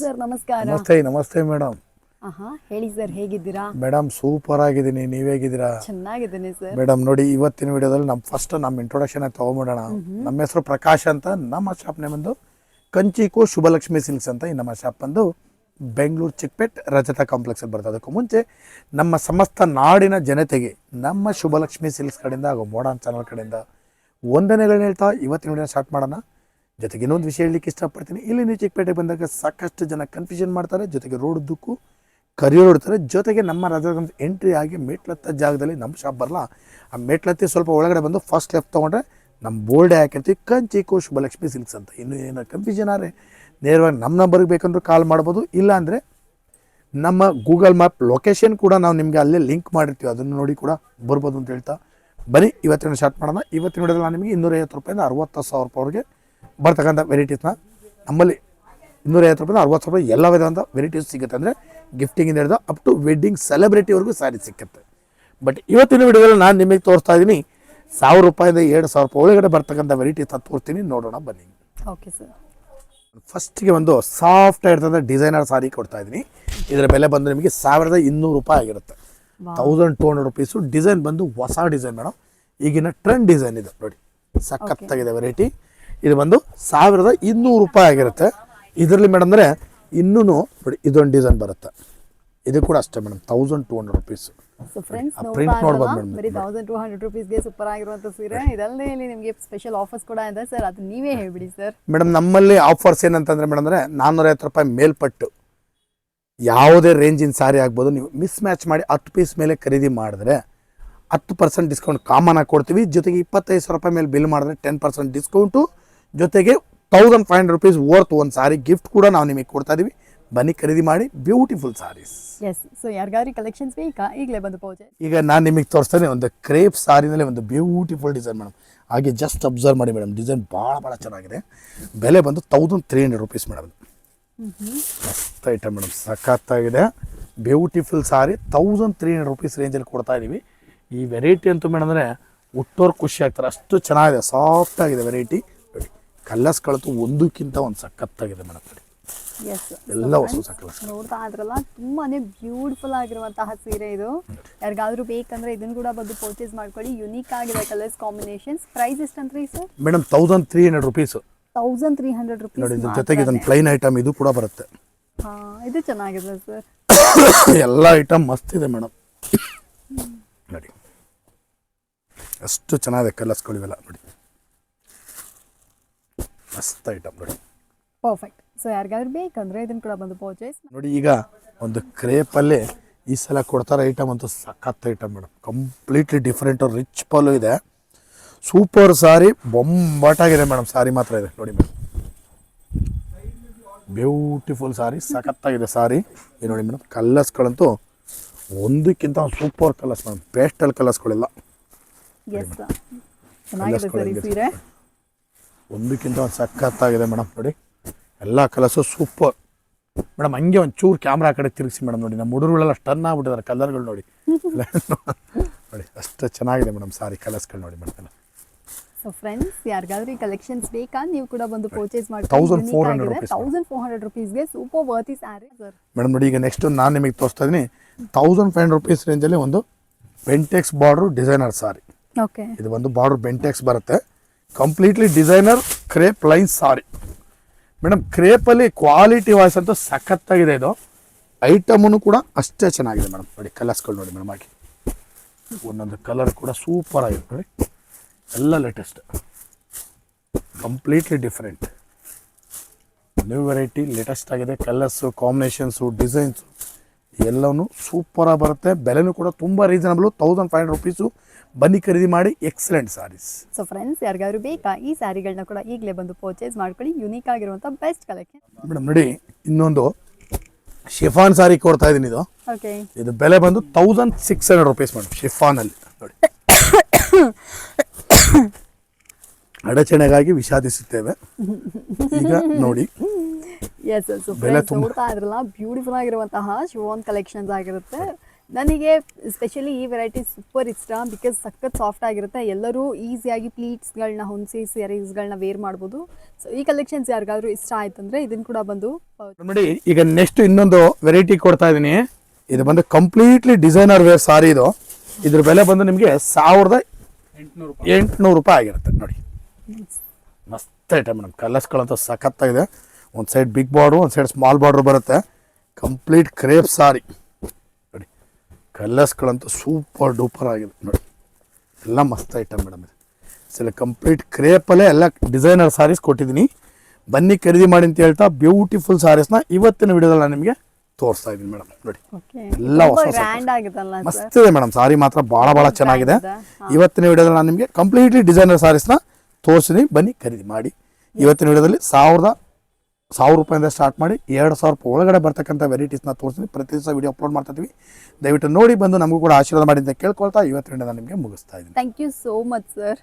Sir ನಮಸ್ಕಾರ. ನಮಸ್ತೆ ನಮಸ್ತೆ ಮೇಡಮ್ ಆಹಾ ಹೇಳಿ ಸರ್ ಹೇಗಿದ್ದೀರಾ? ಮೇಡಮ್ ಸೂಪರ್ ಆಗಿದ್ದೀನಿ. ನೀವ್ ಹೇಗಿದ್ದೀರಾ? ಚೆನ್ನಾಗಿದ್ದೀನಿ ಸರ್. ಮೇಡಮ್ ನೋಡಿ ಇವತ್ತಿನ ವಿಡಿಯೋದಲ್ಲಿ ನಮ್ಮ ಫಸ್ಟ್ ನಮ್ಮ ಇಂಟ್ರೊಡಕ್ಷನ್ ತಗೊಂಬಿಡೋಣ. ನಮ್ಮ ಹೆಸರು ಪ್ರಕಾಶ್ ಅಂತ. ನಮ್ಮ ಶಾಪ್ ನೇಮ್ ಬಂದು ಕಂಚಿಕು ಶುಭಲಕ್ಷ್ಮಿ ಸಿಲ್ಕ್ಸ್ ಅಂತ ಈ ನಮ್ಮ ಶಾಪ್ ಬಂದು ಬೆಂಗಳೂರು ಚಿಕ್ಕಪೇಟ್ ರಜತ ಕಾಂಪ್ಲೆಕ್ಸ್ ಅಲ್ಲಿ ಬರ್ತದೆ. ಅದಕ್ಕೂ ಮುಂಚೆ ನಮ್ಮ ಸಮಸ್ತ ನಾಡಿನ ಜನತೆಗೆ ನಮ್ಮ ಶುಭಲಕ್ಷ್ಮಿ ಸಿಲ್ಕ್ಸ್ ಕಡೆಯಿಂದ ಹಾಗೂ ಮೋಡನ್ ಚಾನಲ್ ಕಡೆಯಿಂದ ವಂದನೆಗಳನ್ನ ಹೇಳ್ತಾ ಇವತ್ತಿನ ವಿಡಿಯೋ ಸ್ಟಾರ್ಟ್ ಮಾಡೋಣ. ಜೊತೆಗೆ ಇನ್ನೊಂದು ವಿಷಯ ಹೇಳಲಿಕ್ಕೆ ಇಷ್ಟಪಡ್ತೀನಿ. ಇಲ್ಲಿ ನೀವು ಬಂದಾಗ ಸಾಕಷ್ಟು ಜನ ಕನ್ಫ್ಯೂಷನ್ ಮಾಡ್ತಾರೆ, ಜೊತೆಗೆ ರೋಡ್ ಉದ್ದಕ್ಕೂ ಕರಿಯೋಡ್ತಾರೆ ಜೊತೆಗೆ ನಮ್ಮ ರಾಜ್ಯದ ಎಂಟ್ರಿ ಆಗಿ ಮೇಟ್ಲತ್ತ ಜಾಗದಲ್ಲಿ ನಮ್ಮ ಶಾಪ್ ಬರಲ್ಲ. ಆ ಮೇಟ್ಲತ್ತಿ ಸ್ವಲ್ಪ ಒಳಗಡೆ ಬಂದು ಫಸ್ಟ್ ಲೆಫ್ಟ್ ತೊಗೊಂಡ್ರೆ ನಮ್ಮ ಬೋರ್ಡೇ ಹಾಕಿರ್ತೀವಿ ಕಂಚಿಕು ಶುಭಲಕ್ಷ್ಮಿ ಸಿಲ್ಕ್ಸ್ ಅಂತ. ಇನ್ನು ಏನೋ ಕನ್ಫ್ಯೂಷನ್ ಆದರೆ ನೇರವಾಗಿ ನಮ್ಮ ನಂಬರ್ಗೆ ಬೇಕಂದ್ರೂ ಕಾಲ್ ಮಾಡ್ಬೋದು. ಇಲ್ಲ ಅಂದರೆ ನಮ್ಮ ಗೂಗಲ್ ಮ್ಯಾಪ್ ಲೊಕೇಶನ್ ಕೂಡ ನಾವು ನಿಮಗೆ ಅಲ್ಲೇ ಲಿಂಕ್ ಮಾಡಿರ್ತೀವಿ. ಅದನ್ನು ನೋಡಿ ಕೂಡ ಬರ್ಬೋದು ಅಂತ ಹೇಳ್ತಾ. ಬನ್ನಿ, ಇವತ್ತಿನ ಸ್ಟಾರ್ಟ್ ಮಾಡೋಣ. ಇವತ್ತಿನ ನೋಡಿದ್ರೆ ನಾನು ನಿಮಗೆ ಇನ್ನೂರೈವತ್ತು ರೂಪಾಯಿಂದ ಅರವತ್ತು ಸಾವಿರ ರೂಪಾಯಿವರೆಗೆ ಬರ್ತಕ್ಕಂಥ ವೆರೈಟೀಸ್ನ ನಮ್ಮಲ್ಲಿ ಇನ್ನೂರೈವತ್ತು ರೂಪಾಯಿ ಅರವತ್ತು ರೂಪಾಯಿ ಎಲ್ಲ ವಿಧವಾದ ವೆರೈಟೀಸ್ ಸಿಗುತ್ತೆ. ಅಂದರೆ ಗಿಫ್ಟಿಂಗಿಂದ ಹಿಡಿದು ಅಪ್ ಟು ವೆಡ್ಡಿಂಗ್ ಸೆಲೆಬ್ರಿಟಿವರೆಗೂ ಸ್ಯಾರಿ ಸಿಕ್ಕುತ್ತೆ. ಬಟ್ ಇವತ್ತಿನ ವಿಡಿಯೋದಲ್ಲಿ ನಾನು ನಿಮಗೆ ತೋರಿಸ್ತಾ ಇದ್ದೀನಿ ಸಾವಿರ ರೂಪಾಯಿಂದ ಎರಡು ಸಾವಿರ ರೂಪಾಯಿ ಒಳಗಡೆ ಬರ್ತಕ್ಕಂಥ ವೆರೈಟೀಸ್ನ ತೋರಿಸ್ತೀನಿ. ನೋಡೋಣ ಬನ್ನಿ. ಓಕೆ ಸರ್ ಫಸ್ಟಿಗೆ ಒಂದು ಸಾಫ್ಟ್ ಆಗಿರ್ತಕ್ಕಂಥ ಡಿಸೈನರ್ ಸಾರಿ ಕೊಡ್ತಾ ಇದ್ದೀನಿ ಇದರ ಬೆಲೆ ಬಂದು ನಿಮಗೆ ಸಾವಿರದ ಇನ್ನೂರು ರೂಪಾಯಿ ಆಗಿರುತ್ತೆ. Thousand two hundred rupees design ಬಂದು ಹೊಸ ಡಿಸೈನ್ ಮೇಡಮ್ ಈಗಿನ ಟ್ರೆಂಡ್ ಡಿಸೈನ್ ಇದೆ. ನೋಡಿ ಸಖತ್ತಾಗಿದೆ ವೆರೈಟಿ ಇದು ಬಂದು ಸಾವಿರದ ಇನ್ನೂರು ರೂಪಾಯಿ ಆಗಿರುತ್ತೆ. ಇದರಲ್ಲಿ ಮೇಡಮ್ ಅಂದರೆ ಇನ್ನೂ ನೋಡಿ ಇದೊಂದು ಡಿಸೈನ್ ಬರುತ್ತೆ. ಇದು ಕೂಡ ಅಷ್ಟೇ madam thousand two hundred rupees print ನೋಡ್ಬೋದು ಮೇಡಮ್ ಬರೀ ತೌಸಂಡ್ ಟೂ ಹಂಡ್ರೆಡ್ ರುಪೀಸ್ಗೆ ಸೂಪರ್ ಆಗಿರುವಂತ ಸೀರೆ. ಇದಲ್ಲದೆ ಇಲ್ಲಿ ನಿಮಗೆ ಸ್ಪೆಷಲ್ ಆಫರ್ಸ್ ಕೂಡ ಇದೆ ಸರ್ ಅದು ನೀವೇ ಹೇಳ್ಬಿಡಿ ಸರ್ ಮೇಡಮ್ ನಮ್ಮಲ್ಲಿ ಆಫರ್ಸ್ ಏನಂತಂದ್ರೆ ಮೇಡಮ್ ಅಂದರೆ ನಾನ್ನೂರೈವತ್ತು ರೂಪಾಯಿ ಮೇಲ್ಪಟ್ಟು ಯಾವುದೇ ರೇಂಜಿನ ಸಾರಿ ಆಗ್ಬೋದು. ನೀವು ಮಿಸ್ ಮ್ಯಾಚ್ ಮಾಡಿ ಹತ್ತು ಪೀಸ್ ಮೇಲೆ ಖರೀದಿ ಮಾಡಿದ್ರೆ ಹತ್ತು ಪರ್ಸೆಂಟ್ ಡಿಸ್ಕೌಂಟ್ ಕಾಮನ್ ಆಗಿ ಕೊಡ್ತೀವಿ. ಜೊತೆಗೆ ಇಪ್ಪತ್ತೈದು ಸಾವಿರ ರೂಪಾಯಿ ಮೇಲೆ ಬಿಲ್ ಮಾಡಿದ್ರೆ ಟೆನ್ ಪರ್ಸೆಂಟ್ ಡಿಸ್ಕೌಂಟು ಜೊತೆಗೆ thousand five hundred rupees worth ಒಂದು ಸಾರಿ ಗಿಫ್ಟ್ ಕೂಡ ನಾವು ನಿಮಗೆ ಕೊಡ್ತಾ ಇದೀವಿ. ಬನ್ನಿ ಖರೀದಿ ಮಾಡಿ ಬ್ಯೂಟಿಫುಲ್ ಸಾರೀಸ್ ಎಸ್ ಸೊ ಯಾರಿಗಾದ್ರೂ ಕಲೆಕ್ಷನ್ಸ್ ಬೇಕಾ ಈಗಲೇ ಬಂದು ಪೌಚೆ ಈಗ ನಾನು ನಿಮಗೆ ತೋರಿಸ್ತೇನೆ ಒಂದು ಕ್ರೇಪ್ ಸಾರಿನಲ್ಲಿ ಒಂದು ಬ್ಯೂಟಿಫುಲ್ ಡಿಸೈನ್ ಮೇಡಮ್ ಹಾಗೆ ಜಸ್ಟ್ ಅಬ್ಸರ್ವ್ ಮಾಡಿ ಮೇಡಮ್ ಡಿಸೈನ್ ಭಾಳ ಭಾಳ ಚೆನ್ನಾಗಿದೆ. ಬೆಲೆ ಬಂದು thousand three hundred rupees madam ಮಸ್ತ್ ಐಟಮ್ ಮೇಡಮ್ ಸಖತ್ತಾಗಿದೆ. Beautiful sari thousand three hundred rupees ರೇಂಜಲ್ಲಿ ಕೊಡ್ತಾ ಇದ್ದೀವಿ ಈ ವೆರೈಟಿ ಅಂತೂ ಮೇಡಮ್ ಅಂದರೆ ಹುಟ್ಟೋರು ಖುಷಿ ಆಗ್ತಾರೆ. ಅಷ್ಟು ಚೆನ್ನಾಗಿದೆ ಸಾಫ್ಟ್ ಆಗಿದೆ ವೆರೈಟಿ ನೋಡಿ ಕಳತು ಒಂದಕ್ಕಿಂತ ಒಂದು ಸಖತ್ತಾಗಿದೆ ಮೇಡಮ್ ನೋಡಿ ಎಸ್ ಎಲ್ಲ ಹೊಸ ಕಲರ್ಸ್ ನೋಡ್ತಾ ಇದ್ರಲ್ಲ ತುಂಬಾನೇ ಬ್ಯೂಟಿಫುಲ್ ಆಗಿರುವಂತಹ ಸೀರೆ ಇದು. ಯಾರಿಗಾದ್ರೂ ಬೇಕಂದ್ರೆ ಇದನ್ನ ಕೂಡ ಬಂದು ಪರ್ಚೇಸ್ ಮಾಡ್ಕೊಳ್ಳಿ. ಯುನೀಕ್ ಆಗಿದೆ colours combinations price ಎಷ್ಟಂತ್ರಿ sir madam thousand three hundred rupees thousand three hundred ನೋಡಿ ಇದ್ರ ಜೊತೆಗೆ ಇದೊಂದು ಪ್ಲೈನ್ ಐಟಮ್ ಇದು ಕೂಡ ಬರುತ್ತೆ. ಹಾ ಇದು ಚೆನ್ನಾಗಿದೆ ಸರ್ ಎಲ್ಲ ಐಟಮ್ ಮಸ್ತ್ ಇದೆ ಮೇಡಮ್ ನೋಡಿ. ಅಷ್ಟು ಚೆನ್ನಾಗಿದೆ ಕಲರ್ಸ್ಗಳಿವೆಲ್ಲ ನೋಡಿ. ಮಸ್ತ್ ಐಟಮ್ ನೋಡಿ. ಪರ್ಫೆಕ್ಟ್ ಸೊ ಯಾರಿಗಾದ್ರೂ ಬೇಕಂದ್ರೆ ಇದನ್ನ ಕೂಡ ಬಂದು ಪರ್ಚೇಸ್ ನೋಡಿ ಈಗ ಒಂದು ಕ್ರೇಪಲ್ಲಿ ಈ ಸಲ ಕೊಡ್ತಾರೆ ಐಟಮ್ ಅಂತೂ ಸಖತ್ item madam completely different rich pallu ಇದೆ. ಸೂಪರ್ ಸಾರಿ ಬೊಂಬಾಟಾಗಿದೆ ಮೇಡಮ್ ಸಾರಿ ಮಾತ್ರ ಇದೆ. ನೋಡಿ ಮೇಡಮ್ ಬ್ಯೂಟಿಫುಲ್ ಸಾರಿ ಸಖತ್ತಾಗಿದೆ ಸಾರಿ. ಇದು ನೋಡಿ ಮೇಡಮ್ ಕಲರ್ಸ್ಗಳಂತೂ ಒಂದಕ್ಕಿಂತ ಸೂಪರ್ ಕಲರ್ಸ್ ಮೇಡಮ್ ಪೇಸ್ಟಲ್ ಕಲರ್ಸ್ಗಳೆಲ್ಲ ಎಸ್ ಚೆನ್ನಾಗಿದೆ ಸರ್ ಈ ಸೀರೆ ಒಂದಕ್ಕಿಂತ ಒಂದು ಸಖತ್ತಾಗಿದೆ ಮೇಡಮ್ ನೋಡಿ. ಎಲ್ಲ ಕಲರ್ಸು ಸೂಪರ್ ಮೇಡಮ್ ಹಂಗೆ ಒಂದು ಚೂರು ಕ್ಯಾಮ್ರಾ ಕಡೆ ತಿರುಗಿಸಿ ಮೇಡಮ್ ನೋಡಿ. ನಮ್ಮ ಹುಡುಗರುಗಳೆಲ್ಲ ಸ್ಟನ್ ಆಗ್ಬಿಟ್ಟಿದ್ದಾರೆ ಕಲರ್ಗಳು ನೋಡಿ. ನೋಡಿ ಅಷ್ಟು ಚೆನ್ನಾಗಿದೆ ಮೇಡಮ್ ಸಾರಿ ಕಲರ್ಸ್ಗಳು ನೋಡಿ ಮೇಡಮ್ ಸೊ ಫ್ರೆಂಡ್ಸ್ ಯಾರಿಗಾದ್ರೂ ಈ ಕಲೆಕ್ಷನ್ಸ್ ಬೇಕಾ? ನೀವು ಕೂಡ ಬಂದು ಪರ್ಚೇಸ್ ಮಾಡಿ 1400 rupees. Thousand four hundred ರುಪೀಸ್ಗೆ super worthy saree sir madam ನೋಡಿ ಈಗ ನೆಕ್ಸ್ಟ್ ನಾನು ನಿಮಗೆ ತೋರಿಸ್ತಾ ಇದ್ದೀನಿ ತೌಸಂಡ್ ಫೈವ್ ಹಂಡ್ರೆಡ್ ರುಪೀಸ್ ರೇಂಜಲ್ಲಿ ಒಂದು Bentex border designer sari okay ಇದು ಒಂದು ಬಾರ್ಡರ್ ಬೆಂಟೆಕ್ಸ್ ಬರುತ್ತೆ. Completely designer crepe line sari madam ಕ್ರೇಪಲ್ಲಿ quality wise ಅಂತೂ ಸಖತ್ತಾಗಿದೆ ಇದು. ಐಟಮೂ ಕೂಡ ಅಷ್ಟೇ ಚೆನ್ನಾಗಿದೆ ಮೇಡಮ್ ನೋಡಿ ಕಲರ್ಸ್ಗಳು ನೋಡಿ ಮೇಡಮ್ ಹಾಕಿ ಒಂದೊಂದು ಕಲರ್ ಕೂಡ ಸೂಪರ್ ಆಗಿದೆ ನೋಡಿ. ಎಲ್ಲ latest completely different new variety latest ಆಗಿದೆ. ಕಲರ್ಸು ಕಾಂಬಿನೇಷನ್ಸು ಡಿಸೈನ್ಸು ಎಲ್ಲವೂ ಸೂಪರಾಗಿ ಬರುತ್ತೆ. ಬೆಲೆನೂ ಕೂಡ ತುಂಬ reasonable thousand five hundred rupees ಬನ್ನಿ ಖರೀದಿ ಮಾಡಿ. ಎಕ್ಸಲೆಂಟ್ ಸಾರೀಸ್ ಸೊ ಫ್ರೆಂಡ್ಸ್ ಯಾರಿಗಾದ್ರೂ ಬೇಕಾ ಈ ಸ್ಯಾರಿಗಳನ್ನ ಕೂಡ ಈಗಲೇ ಬಂದು ಪರ್ಚೇಸ್ ಮಾಡ್ಕೊಳ್ಳಿ. ಯುನೀಕ್ ಆಗಿರುವಂಥ ಬೆಸ್ಟ್ ಕಲೆಕ್ಷನ್ ಮೇಡಮ್ ನೋಡಿ ಇನ್ನೊಂದು ಶಿಫಾನ್ ಸಾರಿ ಕೊಡ್ತಾ ಇದ್ದೀನಿ ಇದು. ಓಕೆ ಇದು ಬೆಲೆ ಬಂದು thousand six hundred rupees madam ಶಿಫಾನಲ್ಲಿ. ನೋಡಿ. ಅಡಚಣೆಗಾಗಿ ವಿಷಾದಿಸುತ್ತೇವೆ. ಈಗ ನೋಡಿ. ಎಸ್ ಸೊ ಬೆಲೆ ತುಂಬ- ನೋಡ್ತಾ ಇದ್ರಲ್ಲ ಬ್ಯೂಟಿಫುಲ್ ಆಗಿರುವಂತಹ ಶಿವೋನ್ ಕಲೆಕ್ಷನ್ಸ್ ಆಗಿರುತ್ತೆ. ನನಗೆ ಸ್ಪೆಷಲಿ ಈ ವೆರೈಟಿ ಸೂಪರ್ ಇಷ್ಟ ಬಿಕಾಸ್ ಸಖತ್ ಸಾಫ್ಟ್ ಆಗಿರುತ್ತೆ. ಎಲ್ಲರೂ ಈಸಿಯಾಗಿ ಪ್ಲೀಟ್ಸ್ಗಳನ್ನ ಹೊಂದಿಸಿ ಸ್ಯಾರೀಸ್ಗಳನ್ನ ವೇರ್ ಮಾಡ್ಬೋದು. ಸೊ ಈ ಕಲೆಕ್ಷನ್ಸ್ ಯಾರಿಗಾದ್ರೂ ಇಷ್ಟ ಆಯ್ತು ಆಯ್ತಂದ್ರೆ ಇದನ್ನ ಕೂಡ ಬಂದು ನೋಡಿ ಈಗ ನೆಕ್ಸ್ಟ್ ಇನ್ನೊಂದು ವೆರೈಟಿ ಕೊಡ್ತಾ ಇದೀನಿ. ಇದು ಬಂದು ಕಂಪ್ಲೀಟ್ಲಿ ಡಿಸೈನರ್ ವೇರ್ ಸಾರಿ ಇದು. ಇದ್ರ ಬೆಲೆ ಬಂದು ನಿಮಗೆ ಸಾವಿರದ ಎಂಟುನೂರು ರೂಪಾಯಿ. ಆಗಿರುತ್ತೆ. ನೋಡಿ. ಮಸ್ತ್ ಐಟಮ್ ಮೇಡಮ್ ಕಲರ್ಸ್ಗಳಂತೂ ಸಖತ್ತಾಗಿದೆ. ಒಂದು ಸೈಡ್ ಬಿಗ್ ಬಾರ್ಡ್ರು ಒಂದು ಸೈಡ್ ಸ್ಮಾಲ್ ಬಾರ್ಡ್ರು ಬರುತ್ತೆ. Complete crepe sari. ನೋಡಿ ಕಲರ್ಸ್ಗಳಂತೂ ಸೂಪರ್ ಡೂಪರ್ ಆಗಿದೆ. ನೋಡಿ ಎಲ್ಲ ಮಸ್ತ್ ಐಟಮ್ ಮೇಡಮ್ ಇದು. ಸಲ ಕಂಪ್ಲೀಟ್ ಕ್ರೇಪಲ್ಲೇ ಎಲ್ಲ ಡಿಸೈನರ್ ಸಾರೀಸ್ ಕೊಟ್ಟಿದ್ದೀನಿ. ಬನ್ನಿ ಖರೀದಿ ಮಾಡಿ ಅಂತ ಹೇಳ್ತಾ ಬ್ಯೂಟಿಫುಲ್ ಸಾರೀಸ್ನ ಇವತ್ತಿನ ವಿಡಿಯೋದಲ್ಲಿ ನಾನು ನಿಮಗೆ ತೋರಿಸ್ತಾ ಇದ್ದೀನಿ ಮೇಡಮ್. ನೋಡಿ ಎಲ್ಲ ಹೊಸ ಮಸ್ತ್ ಇದೆ ಮೇಡಮ್. ಸಾರಿ ಮಾತ್ರ ಭಾಳ ಭಾಳ ಚೆನ್ನಾಗಿದೆ. ಇವತ್ತಿನ ವಿಡಿಯೋದಲ್ಲಿ ನಾನು ನಿಮಗೆ ಕಂಪ್ಲೀಟ್ಲಿ ಡಿಸೈನರ್ ಸಾರೀಸ್ನ ತೋರಿಸಿದ್ದೀನಿ. ಬನ್ನಿ ಖರೀದಿ ಮಾಡಿ. ಇವತ್ತಿನ ವಿಡಿಯೋದಲ್ಲಿ ಸಾವಿರದ ಸಾವಿರ ರೂಪಾಯಿಂದ ಸ್ಟಾರ್ಟ್ ಮಾಡಿ ಎರಡು ಸಾವಿರ ರೂಪಾಯಿ ಒಳಗಡೆ ಬರ್ತಕ್ಕಂಥ ವೆರೈಟೀಸ್ನ ತೋರಿಸ್ತೀನಿ. ಪ್ರತಿ ದಿವಸ ವಿಡಿಯೋ ಅಪ್ಲೋಡ್ ಮಾಡ್ತಾ ಇದ್ದೀವಿ ದಯವಿಟ್ಟು ನೋಡಿ ಬಂದು ನಮಗೂ ಕೂಡ ಆಶೀರ್ವಾದ ಮಾಡಿ ಅಂತ ಕೇಳ್ಕೊಳ್ತಾ ಇವತ್ತಿನ ನಾನು ನಿಮಗೆ ಮುಗಿಸ್ತಾ ಇದ್ದೀನಿ. Thank you so much sir